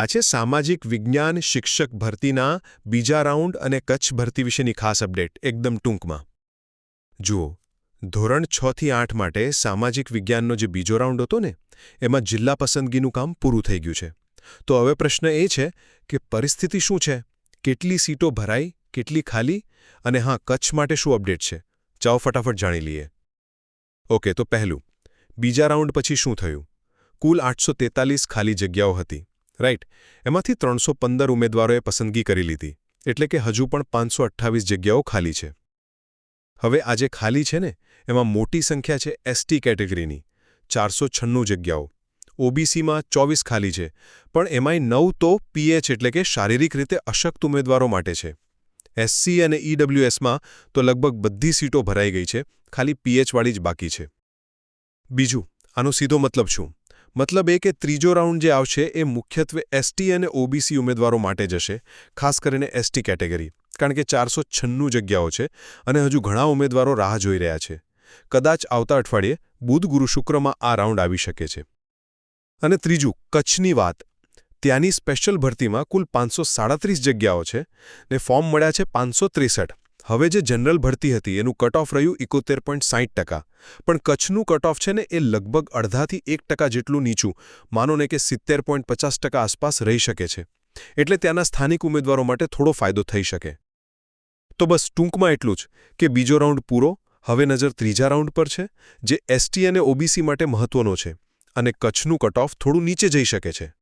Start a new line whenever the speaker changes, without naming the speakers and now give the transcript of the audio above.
આ છે સામાજિક વિજ્ઞાન, શિક્ષક ભરતીના બીજા રાઉન્ડ અને કચ્છ ભરતી વિશેની ખાસ અપડેટ એકદમ ટૂંકમાં. જુઓ, ધોરણ છ થી આઠ માટે સામાજિક વિજ્ઞાનનો જે બીજો રાઉન્ડ હતો ને, એમાં જિલ્લા પસંદગીનું કામ પૂરું થઈ ગયું છે. તો હવે પ્રશ્ન એ છે કે પરિસ્થિતિ શું છે? કેટલી સીટો ભરાઈ, કેટલી ખાલી, અને હા, કચ્છ માટે શું અપડેટ છે? ચાઓ ફટાફટ જાણી લઈએ. ઓકે, તો પહેલું, બીજા રાઉન્ડ પછી શું થયું? કુલ આઠસો ખાલી જગ્યાઓ હતી. રાઈટ એમાંથી ત્રણસો પંદર ઉમેદવારોએ પસંદગી કરી લીધી, એટલે કે હજુ પણ પાંચસો અઠ્ઠાવીસ જગ્યાઓ ખાલી છે. હવે આજે ખાલી છે ને, એમાં મોટી સંખ્યા છે એસટી કેટેગરીની, ચારસો છન્નું જગ્યાઓ. ઓબીસીમાં ચોવીસ ખાલી છે, પણ એમાંય નવ તો પીએચ એટલે કે શારીરિક રીતે અશક્ત ઉમેદવારો માટે છે. એસસી અને ઈડબ્લ્યુએસમાં તો લગભગ બધી સીટો ભરાઈ ગઈ છે, ખાલી પીએચવાળી જ બાકી છે. બીજું, આનો સીધો મતલબ શું? મતલબ એ કે ત્રીજો રાઉન્ડ જે આવશે એ મુખ્યત્વે એસટી અને ઓબીસી ઉમેદવારો માટે જશે, ખાસ કરીને એસટી કેટેગરી, કારણ કે ચારસો છન્નું જગ્યાઓ છે અને હજુ ઘણા ઉમેદવારો રાહ જોઈ રહ્યા છે. કદાચ આવતા અઠવાડિયે બુધ ગુરુ શુક્રમાં આ રાઉન્ડ આવી શકે છે. અને ત્રીજું, કચ્છની વાત. ત્યાંની સ્પેશિયલ ભરતીમાં કુલ પાંચસો જગ્યાઓ છે ને ફોર્મ મળ્યા છે પાંચસો હવે જે જનરલ ભરતી હતી, એનું કટ ઓફ રહ્યું એકોતેર પોઈન્ટ સાહીઠ ટકા. પણ કચ્છનું કટ ઓફ છે ને, એ લગભગ અડધાથી એક ટકા જેટલું નીચું. માનો ને કે સિત્તેર પોઈન્ટ પચાસ ટકા આસપાસ રહી શકે છે. એટલે ત્યાંના સ્થાનિક ઉમેદવારો માટે થોડો ફાયદો થઈ શકે. તો બસ ટૂંકમાં એટલું જ, કે બીજો રાઉન્ડ પૂરો. હવે નજર ત્રીજા રાઉન્ડ પર છે, જે એસટી અને ઓબીસી માટે મહત્વનો છે. અને કચ્છનું કટ ઓફ થોડું નીચે જઈ શકે છે.